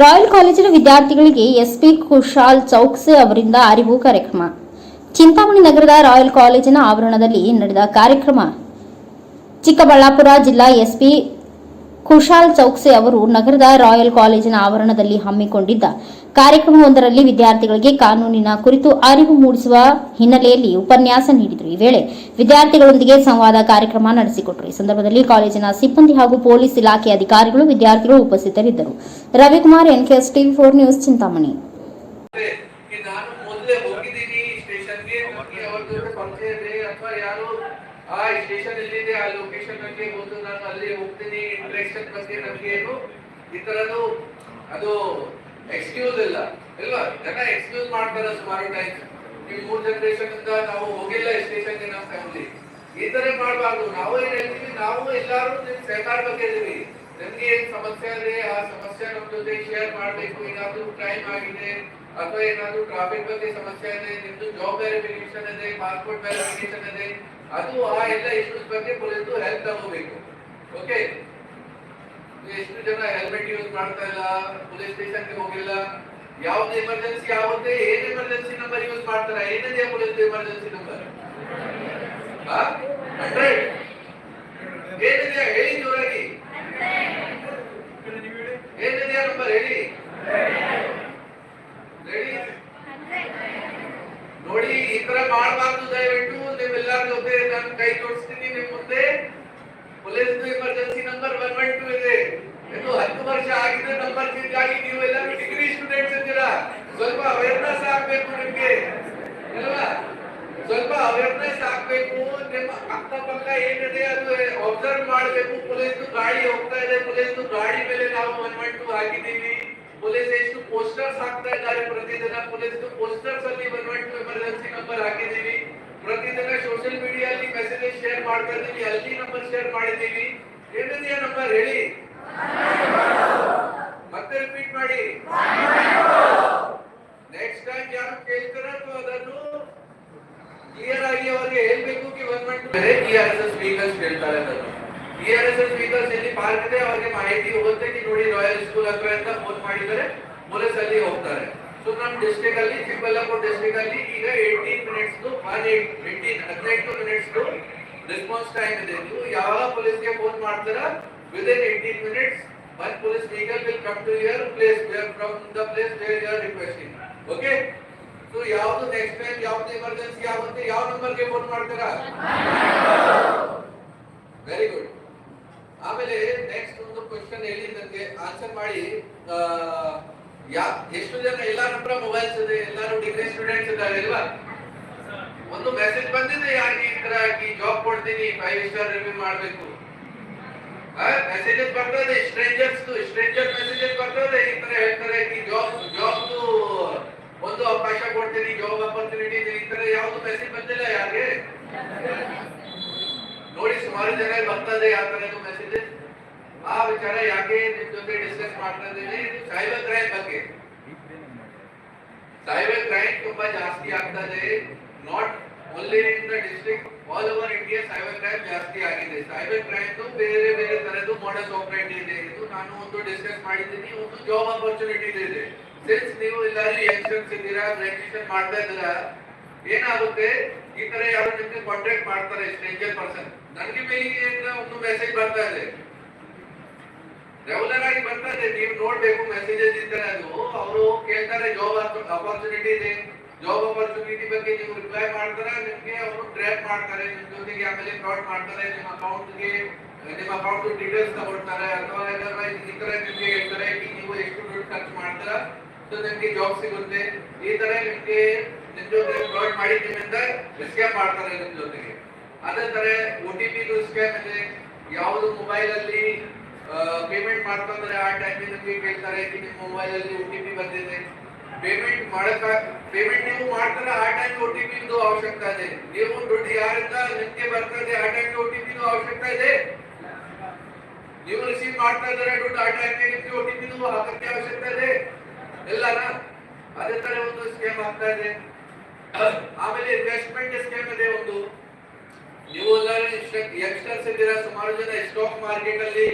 Royal ಕಾಲೇಜಿನ ವಿದ್ಯಾರ್ಥಿಗಳಿಗೆ SP Kushal Chouksey ಅವರಿಂದ ಅರಿವು ಕಾರ್ಯಕ್ರಮ. ಚಿಂತಾಮಣಿ ನಗರದ ರಾಯಲ್ ಕಾಲೇಜಿನ ಆವರಣದಲ್ಲಿ ನಡೆದ ಕಾರ್ಯಕ್ರಮ. ಚಿಕ್ಕಬಳ್ಳಾಪುರ ಜಿಲ್ಲಾ ಎಸ್ಪಿ ಕುಶಾಲ್ ಚೌಕ್ಸೆ ಅವರು ನಗರದ ರಾಯಲ್ ಕಾಲೇಜಿನ ಆವರಣದಲ್ಲಿ ಹಮ್ಮಿಕೊಂಡಿದ್ದ ಕಾರ್ಯಕ್ರಮವೊಂದರಲ್ಲಿ ವಿದ್ಯಾರ್ಥಿಗಳಿಗೆ ಕಾನೂನಿನ ಕುರಿತು ಅರಿವು ಮೂಡಿಸುವ ಹಿನ್ನೆಲೆಯಲ್ಲಿ ಉಪನ್ಯಾಸ ನೀಡಿದರು. ಈ ವೇಳೆ ವಿದ್ಯಾರ್ಥಿಗಳೊಂದಿಗೆ ಸಂವಾದ ಕಾರ್ಯಕ್ರಮ ನಡೆಸಿಕೊಟ್ಟರು. ಈ ಸಂದರ್ಭದಲ್ಲಿ ಕಾಲೇಜಿನ ಸಿಬ್ಬಂದಿ ಹಾಗೂ ಪೊಲೀಸ್ ಇಲಾಖೆ ಅಧಿಕಾರಿಗಳು ವಿದ್ಯಾರ್ಥಿಗಳು ಉಪಸ್ಥಿತರಿದ್ದರು. Ravikumar, NKS TV four news, Chintamani. ಆ ಸ್ಟೇಷನ್ ಎಲ್ಲಿದೆ ಆ ಲೊಕೇಶನ್ ಬಗ್ಗೆ ಒಂದು ನಾನು ಅಲ್ಲಿ ಹೋಗ್ತೀನಿ. ಇಂಟ್ರೆಕ್ಷನ್ ಬಗ್ಗೆ ನಮ್ಗೆ ಏನು ಈ ತರದು ಅದು ಎಕ್ಸ್ಕ್ಯೂಸ್ ಇಲ್ಲ. ಇಲ್ವಾ ಜನ ಎಕ್ಸ್ಕ್ಯೂಸ್ ಮಾಡ್ತಾರೆ ಸುಮಾರು ಟೈಮ್ ಈ ಮೂರ್ ಜನರೇಷನ್ ಇಂದ ನಾವು ಹೋಗಿಲ್ಲ ಸ್ಟೇಷನ್ಗೆ ನಮ್ಮ ಫ್ಯಾಮಿಲಿ ಈ ತರ ಮಾಡಬಾರ್ದು. ನಾವು ಏನ್ ಹೇಳ್ತೀವಿ? ನಾವು ಎಲ್ಲಾರು ನಿಮ್ ಸಹಕಾರ ಬಗ್ಗೆ ಇದೀವಿ. ನಮ್ಗೆ ಏನ್ ಸಮಸ್ಯೆ ಇದೆ ಆ ಸಮಸ್ಯೆ ನಮ್ ಜೊತೆ ಶೇರ್ ಮಾಡ್ಬೇಕು. ಏನಾದ್ರೂ ಟೈಮ್ ಆಗಿದೆ ಅಥವಾ ಏನಾದ್ರೂ ಟ್ರಾಫಿಕ್ ಬಗ್ಗೆ ಸಮಸ್ಯೆ ಇದೆ ನಿಮ್ದು ಜಾಬ್ ವೆರಿಫಿಕೇಶನ್ ಇದೆ ಪಾಸ್ಪೋರ್ಟ್ ವೆರಿಫಿಕೇಶನ್ ಇದೆ ಅದು ಆ ಎಲ್ಲ ಇಶ್ಯೂಸ್ ಬಗ್ಗೆ ಪೊಲೀಸರು ಹೆಲ್ಪ್ ತಗೋಬೇಕು ಓಕೆ ಎಷ್ಟು ಜನ ಹೆಲ್ಮೆಟ್ ಯೂಸ್ ಮಾಡ್ತಾ ಇಲ್ಲ ಪೊಲೀಸ್ ಸ್ಟೇಷನ್ಗೆ ಹೋಗಿಲ್ಲ ಯಾವ್ದು ಎಮರ್ಜೆನ್ಸಿ ಆಗುತ್ತೆ ಏನ್ ಎಮರ್ಜೆನ್ಸಿ ನಂಬರ್ ಯೂಸ್ ಮಾಡ್ತಾರ ಏನಿದೆ ಪೊಲೀಸ್ ಎಮರ್ಜೆನ್ಸಿ ನಂಬರ್ ಹಂಡ್ರೆಡ್ ಏನಿದೆಯಾ ಹೇಳಿ ಜೋರಾಗಿ. ಏನಿದೆಯಾ ನಂಬರ್ ಹೇಳಿ. ರೆಡಿ ನೋಡಿ ಈ ತರ ಮಾಡಬಾರ್ದು ದಯವಿಟ್ಟು. ನೀವೆಲ್ಲರ ಜೊತೆ ನಾನು ಕೈ ತೋರಿಸ್ತೀನಿ ನಿಮ್ ಮುಂದೆ. Police emergency number one one two ಇದೆ. ಇದು ಹತ್ತು ವರ್ಷ ಆಗಿದೆ ನಂಬರ್ ಚೇಂಜ್ ಆಗಿ. ನೀವೆಲ್ಲರೂ ಡಿಗ್ರಿ ಸ್ಟೂಡೆಂಟ್ಸ್ ಇದ್ದೀರಾ ಸ್ವಲ್ಪ ಅವೇರ್ನೆಸ್ ಆಗ್ಬೇಕು ನಿಮ್ಗೆ. ಅಲ್ವಾ? ಸ್ವಲ್ಪ ಅವೇರ್ನೆಸ್ ಆಗ್ಬೇಕು. ನಿಮ್ಮ ಅಕ್ಕಪಕ್ಕ ಏನಿದೆ ಅದು ಅಬ್ಸರ್ವ್ ಮಾಡಬೇಕು. ಪೊಲೀಸ್ ಗಾಡಿ ಹೋಗ್ತಾ ಇದೆ. ಪೊಲೀಸ್ ಗಾಡಿ ಮೇಲೆ ನಾವು ಒನ್ ಒನ್ ಟೂ ಹಾಕಿದೀವಿ ಪೊಲೀಸ್ ಎಷ್ಟು ಪೋಸ್ಟರ್ಸ್ ಹಾಕ್ತಾ ಇದ್ದಾರೆ ಪ್ರತಿದಿನ. ಪೊಲೀಸ್ ಪೋಸ್ಟರ್ಸ್ ಅಲ್ಲಿ one one two emergency number ಹಾಕಿದೀವಿ ಪ್ರತಿದಿನ ಸೋಷಿಯಲ್ ಮೀಡಿಯಾ ಮೆಸೇಜ್ ಶೇರ್ ಮಾಡ್ತಾ ಇದ್ದೀವಿ ಅಲ್ಲಿ ನಂಬರ್ ಶೇರ್ ಮಾಡಿದ್ದೀವಿ. ಏನಿದೆಯಾ ನಂಬರ್ ಹೇಳಿ? ಮತ್ತೆ ರಿಪೀಟ್ ಮಾಡಿ. ನೆಕ್ಸ್ಟ್ ಟೈಮ್ ಯಾರು ಕೇಳ್ತಾರ ಅದನ್ನು ಕ್ಲಿಯರ್ ಆಗಿ ಅವರಿಗೆ ಹೇಳ್ಬೇಕು ಒನ್ ಬೇರೆ E R S S speakers ಹೇಳ್ತಾರೆ ಅದನ್ನು. ಆರ್ ಎಸ್ ಎಸ್ ಸ್ಪೀಕರ್ಸ್ ಎಲ್ಲಿ ಪಾರ್ಕ್ ಇದೆ, ಅವರಿಗೆ ಮಾಹಿತಿ ಹೋಗುತ್ತೆ. ನೋಡಿ ರಾಯಲ್ ಸ್ಕೂಲ್ ಹತ್ರ ಅಂತ ಫೋನ್ ಮಾಡಿದರೆ ಪೊಲೀಸ್ ಅಲ್ಲಿ ಹೋಗ್ತಾರೆ. ಸೊ ನಮ್ಮ ಡಿಸ್ಟ್ರಿಕ್ಟ್ ಅಲ್ಲಿ ಚಿಕ್ಕಬಳ್ಳಾಪುರ ಡಿಸ್ಟ್ರಿಕ್ಟ್ ಅಲ್ಲಿ ಈಗ ಏಯ್ಟೀನ್ ಮಿನಿಟ್ಸ್ ಒನ್ ಏಯ್ಟೀನ್ ಹದಿನೆಂಟು ಮಿನಿಟ್ಸ್ ರೆಸ್ಪಾನ್ಸ್ ಟೈಮ್ ಇದೆ ನೀವು ಯಾವ ಪೊಲೀಸ್ಗೆ ಫೋನ್ ಮಾಡ್ತೀರಾ within eighteen minutes one police vehicle will come to your place from the place where you are requesting okay so ಯಾವ್ದು ನೆಕ್ಸ್ಟ್ ಟೈಮ್ ಯಾವ್ದು ಎಮರ್ಜೆನ್ಸಿ ಆಗುತ್ತೆ ಯಾವ ನಂಬರ್ಗೆ ಫೋನ್ ಮಾಡ್ತೀರಾ ವೆರಿ ಗುಡ್ ಆಮೇಲೆ ನೆಕ್ಸ್ಟ್ ಒಂದು ಕ್ವಶನ್ ಹೇಳಿ ನನಗೆ ಆನ್ಸರ್ ಮಾಡಿ ಆ, ಯಾ, ಎಷ್ಟು ಜನ ಎಲ್ಲಾರ ಹತ್ರ ಮೊಬೈಲ್ಸ್ ಇದೆ, ಎಲ್ಲರೂ ಡಿಗ್ರಿ ಸ್ಟೂಡೆಂಟ್ಸ್ ಇದ್ದಾರೆ ಅಲ್ವಾ? ಒಂದು ಮೆಸೇಜ್ ಬಂದಿದೆ, ಯಾರಿಗೆ ಈ ತರ ಈ ಜಾಬ್ ಕೊಡ್ತೀನಿ ಫೈವ್ ಸ್ಟಾರ್ ರಿವ್ಯೂ ಮಾಡ್ಬೇಕು. ಮೆಸೇಜಸ್ ಬರ್ತದೆ ಸ್ಟ್ರೇಂಜರ್ಸ್ ಸ್ಟ್ರೇಂಜರ್ ಮೆಸೇಜಸ್ ಬರ್ತದೆ ಈ ತರ ಹೇಳ್ತಾರೆ ಈ ಜಾಬ್ ಜಾಬ್ ಒಂದು ಅವಕಾಶ ಕೊಡ್ತೀನಿ ಜಾಬ್ ಅಪರ್ಚುನಿಟಿ ಈ ತರ ಯಾವ್ದು ಮೆಸೇಜ್ ಬಂದಿಲ್ಲ ಯಾರಿಗೆ? ನೋಡಿ, ಸುಮಾರು ಜನ ಬರ್ತದೆ ಯಾವ ತರದ್ದು ಮೆಸೇಜಸ್ ಆ ವಿಚಾರ ಯಾಕೆ ನಿಮ್ ಜೊತೆ ಡಿಸ್ಕಸ್ ಮಾಡ್ತಾ ಇದ್ದೀನಿ ಸೈಬರ್ ಕ್ರೈಮ್ ಬಗ್ಗೆ. ಸೈಬರ್ ಕ್ರೈಮ್ ತುಂಬಾ ಜಾಸ್ತಿ ಆಗ್ತಾ ಇದೆ. Not only in the district all over India cyber crime ಜಾಸ್ತಿ ಆಗಿದೆ. ಸೈಬರ್ ಕ್ರೈಮ್ ಬೇರೆ ಬೇರೆ ತರದ್ದು ಮಾಡಲ್ ಆಪರೇಟ್ ಇದೆ. ನಾನು ಒಂದು ಡಿಸ್ಕಸ್ ಮಾಡಿದ್ದೀನಿ. ಒಂದು ಜಾಬ್ ಅಪರ್ಚುನಿಟಿ ಇದೆ ಸಿನ್ಸ್ ನೀವು ಎಲ್ಲರೂ ಎಕ್ಸ್ಟೆನ್ಸ್ ಇದ್ದೀರಾ ರೆಜಿಸ್ಟರ್ ಮಾಡ್ತಾ ಇದ್ದೀರಾ, ಏನಾಗುತ್ತೆ? ಈ ತರ ಯಾರು ನಿಮ್ಗೆ ಕಾಂಟ್ಯಾಕ್ಟ್ ಮಾಡ್ತಾರೆ ಸ್ಟ್ರೇಂಜರ್ ಪರ್ಸನ್ ನನಗೆ ಮೇಲಿಗೆ ಒಂದು ಮೆಸೇಜ್ ಬರ್ತಾ ಇದೆ. ರೆಗ್ಯುಲರ್ ಆಗಿ ಬರ್ತಾ ಇದೆ ನೀವು ನೋಡ್ಬೇಕು ಮೆಸೇಜಸ್ ಇದ್ದಾರೆ ಅದು. ಅವರು ಕೇಳ್ತಾರೆ ಜಾಬ್ ಅಪರ್ಚುನಿಟಿ ಇದೆ. ಜಾಬ್ ಅಪರ್ಚುನಿಟಿ ಬಗ್ಗೆ ನೀವು ರಿಪ್ಲೈ ಮಾಡ್ತಾರೆ? ನಿಮ್ಗೆ ಅವರು ಟ್ರ್ಯಾಪ್ ಮಾಡ್ತಾರೆ, ನಿಮ್ ಜೊತೆಗೆ ಆಮೇಲೆ ಫ್ರಾಡ್ ಮಾಡ್ತಾರೆ, ನಿಮ್ಮ ಅಕೌಂಟ್ಗೆ ನಿಮ್ಮ ಅಕೌಂಟ್ ಡೀಟೇಲ್ಸ್ ತಗೊಳ್ತಾರೆ. ಅಥವಾ otherwise ಈ ತರ ನಿಮ್ಗೆ ಹೇಳ್ತಾರೆ ಕಿ ನೀವು ಎಷ್ಟು ದುಡ್ಡು ಖರ್ಚು ಮಾಡ್ತೀರಾ, ಸೊ ನಿಮ್ಗೆ ಜಾಬ್ ಸಿಗುತ್ತೆ. ಈ ತರ ನಿಮ್ಗೆ ನಿಮ್ ಜೊತೆ ಫ್ರಾಡ್ ಮಾಡಿ, ನಿಮ್ಮಿಂದ ಸ್ಕ್ಯಾಮ್ ಮಾಡ್ತಾರೆ ನಿಮ್ ಜೊತೆಗೆ. ಅದೇ ತರ ಒ ಟಿ ಪಿ ಸ್ಕ್ಯಾಮ್ ಇದೆ. ಯಾವುದು ಮೊಬೈಲ್ ಅಲ್ಲಿ ಪೇಮೆಂಟ್ ಮಾಡ್ತಾ ಇದ್ದಾರೆ ಆ ಟೈಮ್ ನಿಮ್ಗೆ ಕೇಳ್ತಾರೆ ಕಿ ನಿಮ್ಮ ಮೊಬೈಲ್ ಅಲ್ಲಿ ಒ ಟಿ ಪಿ ಬಂದಿದೆ ಪೇಮೆಂಟ್ ಮಾಡಕ ಪೇಮೆಂಟ್ ನೀವು ಮಾಡ್ತಾರೆ ಆ ಟೈಮ್ ಒ ಟಿ ಪಿ ಅವಶ್ಯಕತೆ ಇದೆ ನೀವು ದುಡ್ಡು ಯಾರಿಂದ ನಿಮ್ಗೆ ಬರ್ತಾ ಇದೆ ಆ ಟೈಮ್ ಒ ಟಿ ಪಿ ಅವಶ್ಯಕತೆ ಇದೆ ನೀವು ರಿಸೀವ್ ಮಾಡ್ತಾ ಇದ್ದಾರೆ ದುಡ್ಡು ಆ ಟೈಮ್ ನಿಮ್ಗೆ ಒ ಟಿ ಪಿ ಹಾಕಕ್ಕೆ ಅವಶ್ಯಕತೆ ಇದೆ ಇಲ್ಲನ ಅದೇ ತರ ಒಂದು ಸ್ಕೇಮ್ ಆಗ್ತಾ ಇದೆ ಆಮೇಲೆ ಇನ್ವೆಸ್ಟ್ಮೆಂಟ್ ಸ್ಕೇಮ್ ಇದೆ ಒಂದು ನೀವು ಎಲ್ಲರೂ ಯಂಗ್ಸ್ಟರ್ಸ್ ಇದ್ದೀರಾ ಸುಮಾರು ಜನ ಸ್ಟಾಕ್ ಮಾರ್ಕೆಟ್ ಅಲ್ಲಿ